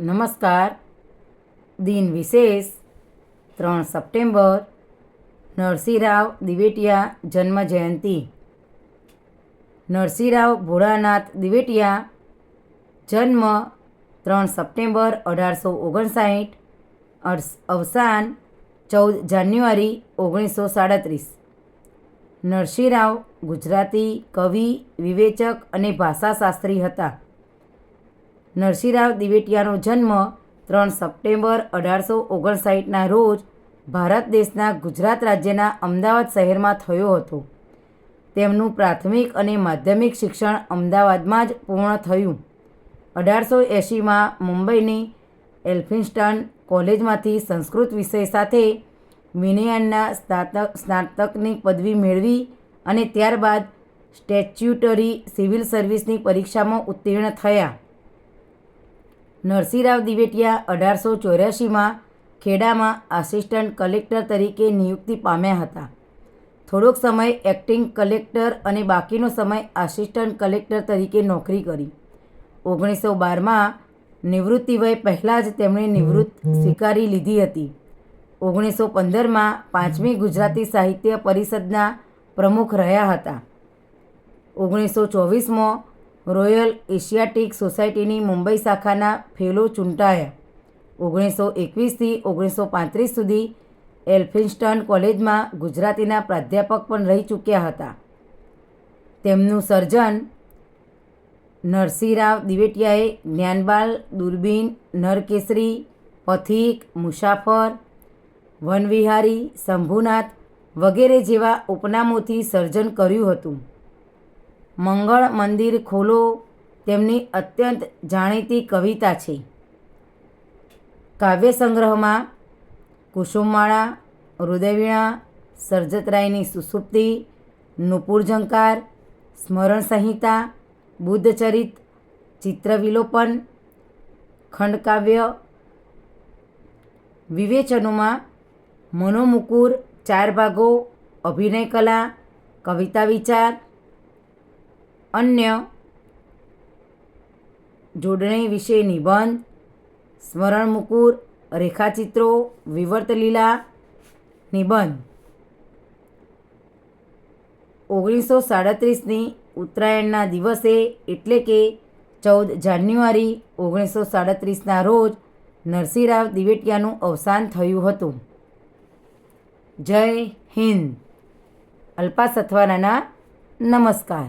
નમસ્કાર. દિન વિશેષ, ત્રણ સપ્ટેમ્બર, નરસિંહરાવ દિવેટિયા જન્મ જયંતિ. નરસિંહરાવ ભોળાનાથ દિવેટિયા જન્મ ત્રણ સપ્ટેમ્બર અઢારસો ઓગણસાઠ અવસાન ચૌદ જાન્યુઆરી ઓગણીસો સાડત્રીસ. નરસિંહરાવ ગુજરાતી કવિ, વિવેચક અને ભાષાશાસ્ત્રી હતા. નરસિંહરાવ દિવેટિયાનો જન્મ ત્રણ સપ્ટેમ્બર અઢારસો ઓગણસાઠના રોજ ભારત દેશના ગુજરાત રાજ્યના અમદાવાદ શહેરમાં થયો હતો. તેમનું પ્રાથમિક અને માધ્યમિક શિક્ષણ અમદાવાદમાં જ પૂર્ણ થયું. અઢારસો એંશીમાં મુંબઈની એલ્ફિન્સ્ટન કોલેજમાંથી સંસ્કૃત વિષય સાથે વિનયનના સ્નાતક, સ્નાતકની પદવી મેળવી અને ત્યારબાદ સ્ટેચ્યુટરી સિવિલ સર્વિસની પરીક્ષામાં ઉત્તીર્ણ થયા. નરસિંહરાવ દિવેટિયા અઢારસો ચોર્યાસીમાં ખેડામાં આસિસ્ટન્ટ કલેક્ટર તરીકે નિયુક્તિ પામ્યા હતા. થોડોક સમય એક્ટિંગ કલેક્ટર અને બાકીનો સમય આસિસ્ટન્ટ કલેક્ટર તરીકે નોકરી કરી. ઓગણીસો બારમાં નિવૃત્તિ વય પહેલાં જ તેમણે નિવૃત્ત સ્વીકારી લીધી હતી. ઓગણીસો પંદરમાં પાંચમી ગુજરાતી સાહિત્ય પરિષદના પ્રમુખ રહ્યા હતા. ઓગણીસો ચોવીસમાં રોયલ એશિયાટિક સોસાયટીની મુંબઈ શાખાના ફેલો ચૂંટાયા. ઓગણીસો એકવીસથી ઓગણીસો પાંત્રીસ સુધી એલ્ફિન્સ્ટન કોલેજમાં ગુજરાતીના પ્રાધ્યાપક પણ રહી ચૂક્યા હતા. તેમનું સર્જન નરસિંહરાવ દિવેટિયાએ જ્ઞાનબાલ, દૂરબીન, નરકેસરી, પથિક, મુસાફર, વનવિહારી, શંભુનાથ વગેરે જેવા ઉપનામોથી સર્જન કર્યું હતું. મંગળ મંદિર ખોલો તેમની અત્યંત જાણીતી કવિતા છે. કાવ્ય સંગ્રહમાં કુસુમમાળા હૃદયવીણા સર્જતરાયની સુસુપ્તિ નુપુર ઝંકાર સ્મરણ સંહિતા બુદ્ધચરિત, ચિત્રવિલોપન, ખંડકાવ્ય, વિવેચનોમાં મનોમુકુર, ચાર ભાગો અભિનય કલા કવિતા વિચાર અન્ય જોડણી વિશે નિબંધ, સ્મરણ મુકુર, રેખાચિત્રો વિવર્તલીલા નિબંધ. ઓગણીસો સાડત્રીસની ઉત્તરાયણના દિવસે એટલે કે ચૌદ જાન્યુઆરી ઓગણીસો સાડત્રીસના રોજ નરસિંહરાવ દિવેટિયાનું અવસાન થયું હતું. જય હિન્દ. અલ્પા સથવારાના નમસ્કાર.